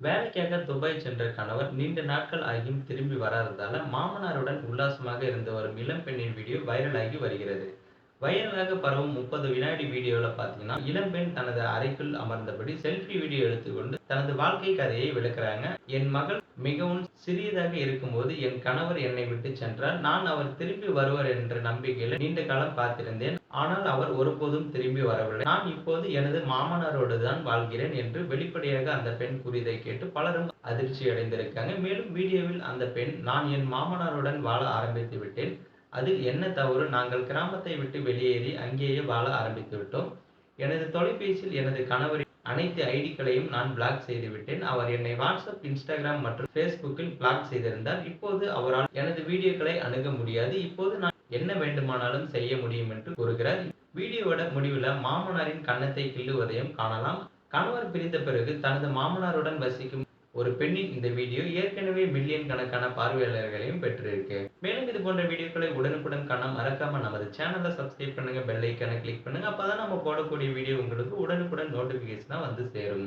வேலைக்காக துபாய் சென்ற கணவர் நீண்ட நாட்கள் ஆகியும் திரும்பி வராததால மாமனாருடன் உல்லாசமாக இருந்து வரும் இளம் பெண்ணின் வீடியோ வைரலாகி வருகிறது. வைரலாக பரவும் முப்பது வினாடி வீடியோவில் பார்த்தீங்கன்னா இளம்பெண் தனது அறைக்குள் அமர்ந்தபடி செல்ஃபி வீடியோ எடுத்துக்கொண்டு தனது வாழ்க்கை கதையை விளக்குறாங்க. என் மகள் மிகவும் சிறியதாக இருக்கும்போது என் கணவர் என்னை விட்டு சென்றார். நான் அவர் திரும்பி வருவார் என்ற நம்பிக்கையில் நீண்ட காலம் காத்திருந்தேன். ஆனால் அவர் ஒருபோதும் திரும்பி வரவில்லை. நான் இப்போது எனது மாமனாரோடு தான் வாழ்கிறேன் என்று வெளிப்படையாக அந்த பெண் கூறியதை கேட்டு பலரும் அதிர்ச்சி அடைந்திருக்காங்க மேலும் வீடியோவில் அந்த பெண் நான் என் மாமனாருடன் வாழ ஆரம்பித்து விட்டேன். அதில் என்ன தவறு? நாங்கள் கிராமத்தை விட்டு வெளியேறி அங்கேயே வாழ ஆரம்பித்து விட்டோம். எனது தொலைபேசியில் எனது கணவரின் அனைத்து ஐடிகளையும் நான் பிளாக் செய்துவிட்டேன் அவர் என்னை வாட்ஸ்அப் இன்ஸ்டாகிராம் மற்றும் ஃபேஸ்புக்கில் பிளாக் செய்திருந்தார். இப்போது அவரால் எனது வீடியோக்களை அணுக முடியாது. இப்போது நான் என்ன வேண்டுமானாலும் செய்ய முடியும் என்று கூறுகிறார். வீடியோவோட முடிவில் மாமனாரின் கன்னத்தை கிள்ளுவதையும் காணலாம். கணவர் பிரிந்த பிறகு தனது மாமனாருடன் வசிக்கும் ஒரு பெண்ணின் இந்த வீடியோ ஏற்கனவே மில்லியன் கணக்கான பார்வையாளர்களையும் பெற்றிருக்கு. மேலும் இது போன்ற வீடியோக்களை உடனுக்குடன் காண மறக்காம நமது சேனலை சப்ஸ்கிரைப் பண்ணுங்க பெல் ஐக்கனை கிளிக் பண்ணுங்க. அப்பதான் நம்ம போடக்கூடிய வீடியோ உங்களுக்கு உடனுக்குடன் நோட்டிபிகேஷனா வந்து சேரும்.